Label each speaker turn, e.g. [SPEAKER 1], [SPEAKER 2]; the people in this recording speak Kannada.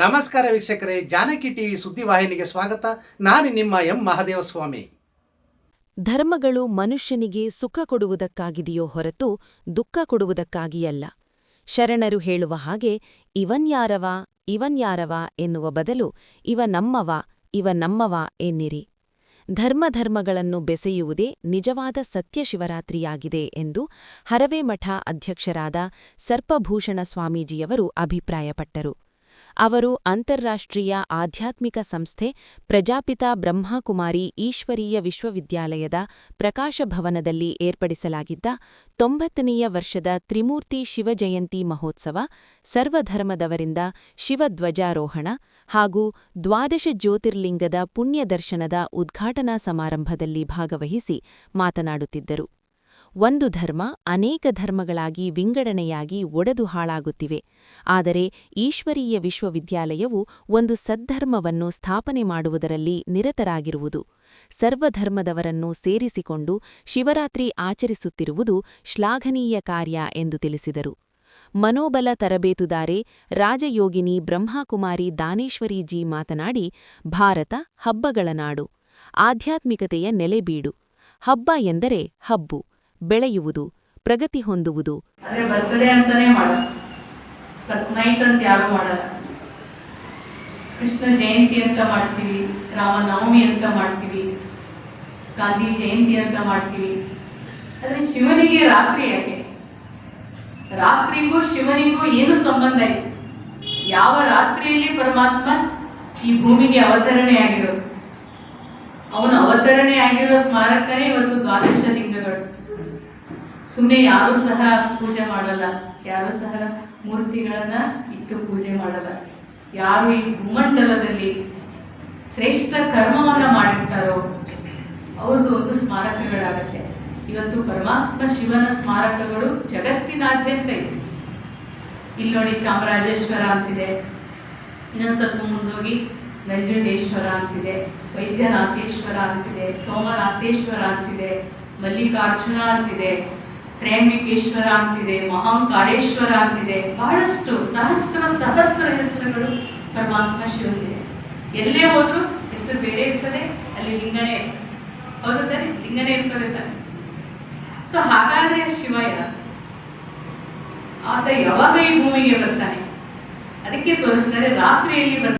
[SPEAKER 1] ನಮಸ್ಕಾರ ವೀಕ್ಷಕರೇ, ಜಾನಕಿ ಟಿವಿ ಸುದ್ದಿವಾಹಿನಿಗೆ ಸ್ವಾಗತ. ನಾನು ನಿಮ್ಮ ಎಂ ಮಹದೇವಸ್ವಾಮಿ.
[SPEAKER 2] ಧರ್ಮಗಳು ಮನುಷ್ಯನಿಗೆ ಸುಖ ಕೊಡುವುದಕ್ಕಾಗಿದೆಯೋ ಹೊರತು ದುಃಖ ಕೊಡುವುದಕ್ಕಾಗಿಯಲ್ಲ ಶರಣರು ಹೇಳುವ ಹಾಗೆ ಇವನ್ಯಾರವ ಇವನ್ಯಾರವ ಎನ್ನುವ ಬದಲು, ಇವ ನಮ್ಮವ ಇವ ನಮ್ಮವ ಎನ್ನಿರಿ. ಧರ್ಮಧರ್ಮಗಳನ್ನು ಬೆಸೆಯುವುದೇ ನಿಜವಾದ ಸತ್ಯಶಿವರಾತ್ರಿಯಾಗಿದೆ ಎಂದು ಹರವೇಮಠ ಅಧ್ಯಕ್ಷರಾದ ಸರ್ಪಭೂಷಣ ಸ್ವಾಮೀಜಿಯವರು ಅಭಿಪ್ರಾಯಪಟ್ಟರು. ಅವರು ಅಂತಾರಾಷ್ಟ್ರೀಯ ಆಧ್ಯಾತ್ಮಿಕ ಸಂಸ್ಥೆ ಪ್ರಜಾಪಿತ ಬ್ರಹ್ಮಕುಮಾರಿ ಈಶ್ವರೀಯ ವಿಶ್ವವಿದ್ಯಾಲಯದ ಪ್ರಕಾಶ ಭವನದಲ್ಲಿ ಏರ್ಪಡಿಸಲಾಗಿದ್ದ ತೊಂಬತ್ತನೆಯ ವರ್ಷದ ತ್ರಿಮೂರ್ತಿ ಶಿವಜಯಂತಿ ಮಹೋತ್ಸವ, ಸರ್ವಧರ್ಮದವರಿಂದ ಶಿವಧ್ವಜಾರೋಹಣ ಹಾಗೂ ದ್ವಾದಶ ಜ್ಯೋತಿರ್ಲಿಂಗದ ಪುಣ್ಯದರ್ಶನದ ಉದ್ಘಾಟನಾ ಸಮಾರಂಭದಲ್ಲಿ ಭಾಗವಹಿಸಿ ಮಾತನಾಡುತ್ತಿದ್ದರು. ಒಂದು ಧರ್ಮ ಅನೇಕ ಧರ್ಮಗಳಾಗಿ ವಿಂಗಡಣೆಯಾಗಿ ಒಡೆದು ಹಾಳಾಗುತ್ತಿವೆ. ಆದರೆ ಈಶ್ವರೀಯ ವಿಶ್ವವಿದ್ಯಾಲಯವು ಒಂದು ಸದ್ಧರ್ಮವನ್ನು ಸ್ಥಾಪನೆ ಮಾಡುವುದರಲ್ಲಿ ನಿರತರಾಗಿರುವುದು. ಸರ್ವಧರ್ಮದವರನ್ನು ಸೇರಿಸಿಕೊಂಡು ಶಿವರಾತ್ರಿ ಆಚರಿಸುತ್ತಿರುವುದು ಶ್ಲಾಘನೀಯ ಕಾರ್ಯ ಎಂದು ತಿಳಿಸಿದರು. ಮನೋಬಲ ತರಬೇತುದಾರೆ, ರಾಜಯೋಗಿನಿ ಬ್ರಹ್ಮಾಕುಮಾರಿ ದಾನೇಶ್ವರಿಜಿ ಮಾತನಾಡಿ, ಭಾರತ ಹಬ್ಬಗಳ ನಾಡು, ಆಧ್ಯಾತ್ಮಿಕತೆಯ ನೆಲೆಬೀಡು. ಹಬ್ಬ ಎಂದರೆ ಹಬ್ಬು. ಬೆಳೆಯುವುದು, ಪ್ರಗತಿ ಹೊಂದುವುದು.
[SPEAKER 3] ಕೃಷ್ಣ ಜಯಂತಿ ಅಂತ ಮಾಡ್ತೀವಿ, ರಾಮನವಮಿ ಅಂತ ಮಾಡ್ತೀವಿ, ಗಾಂಧಿ ಜಯಂತಿ ಅಂತ ಮಾಡ್ತೀವಿ. ಆದರೆ ಶಿವನಿಗೆ ರಾತ್ರಿ ಯಾಕೆ? ರಾತ್ರಿಗೂ ಶಿವನಿಗೂ ಏನು ಸಂಬಂಧ ಇದೆ ಯಾವ ರಾತ್ರಿಯಲ್ಲಿ ಪರಮಾತ್ಮ ಈ ಭೂಮಿಗೆ ಅವತರಣೆ ಆಗಿರೋದು? ಅವನು ಅವತರಣೆ ಆಗಿರೋ ಸ್ಮಾರಕನೇ ಇವತ್ತು ದ್ವಾದಶ ಲಿಂಗಗಳು. ಸುಮ್ಮನೆ ಯಾರೂ ಸಹ ಪೂಜೆ ಮಾಡಲ್ಲ. ಯಾರೂ ಸಹ ಮೂರ್ತಿಗಳನ್ನ ಇಟ್ಟು ಪೂಜೆ ಮಾಡಲ್ಲ. ಯಾರು ಈ ಭೂಮಂಡಲದಲ್ಲಿ ಶ್ರೇಷ್ಠ ಕರ್ಮವನ್ನ ಮಾಡಿರ್ತಾರೋ, ಅವ್ರದ್ದು ಒಂದು ಸ್ಮಾರಕಗಳಾಗತ್ತೆ. ಇವತ್ತು ಪರಮಾತ್ಮ ಶಿವನ ಸ್ಮಾರಕಗಳು ಜಗತ್ತಿನಾದ್ಯಂತ ಇದೆ ಇಲ್ಲಿ ನೋಡಿ ಚಾಮರಾಜೇಶ್ವರ ಅಂತಿದೆ. ಇನ್ನೊಂದು ಸ್ವಲ್ಪ ಮುಂದೋಗಿ ನಂಜುಂಡೇಶ್ವರ ಅಂತಿದೆ. ವೈದ್ಯನಾಥೇಶ್ವರ ಅಂತಿದೆ. ಸೋಮನಾಥೇಶ್ವರ ಅಂತಿದೆ. ಮಲ್ಲಿಕಾರ್ಜುನ ಅಂತಿದೆ, ತ್ರಯಂಬಿಕೇಶ್ವರ ಅಂತಿದೆ, ಮಹಾಂಕಾಳೇಶ್ವರ ಅಂತಿದೆ, ಬಹಳಷ್ಟು ಸಹಸ್ರ ಸಹಸ್ರ ಹೆಸರುಗಳು ಪರಮಾತ್ಮ ಶಿವನಿದೆ. ಎಲ್ಲೇ ಹೋದ್ರು ಹೆಸರು ಬೇರೆ ಇರ್ತದೆ, ಅಲ್ಲಿ ಲಿಂಗನೇ. ಹೌದು ತಾನೆ ಲಿಂಗನೇ ಇರ್ತದೆ ತಾನೆ ಸೊ ಹಾಗಾದ್ರೆ ಶಿವ ಆತ ಯಾವಾಗ ಈ ಭೂಮಿಗೆ ಬರ್ತಾನೆ? ಅದಕ್ಕೆ ತೋರಿಸ್ತಾರೆ ರಾತ್ರಿಯಲ್ಲಿ ಬರ್ತಾನೆ.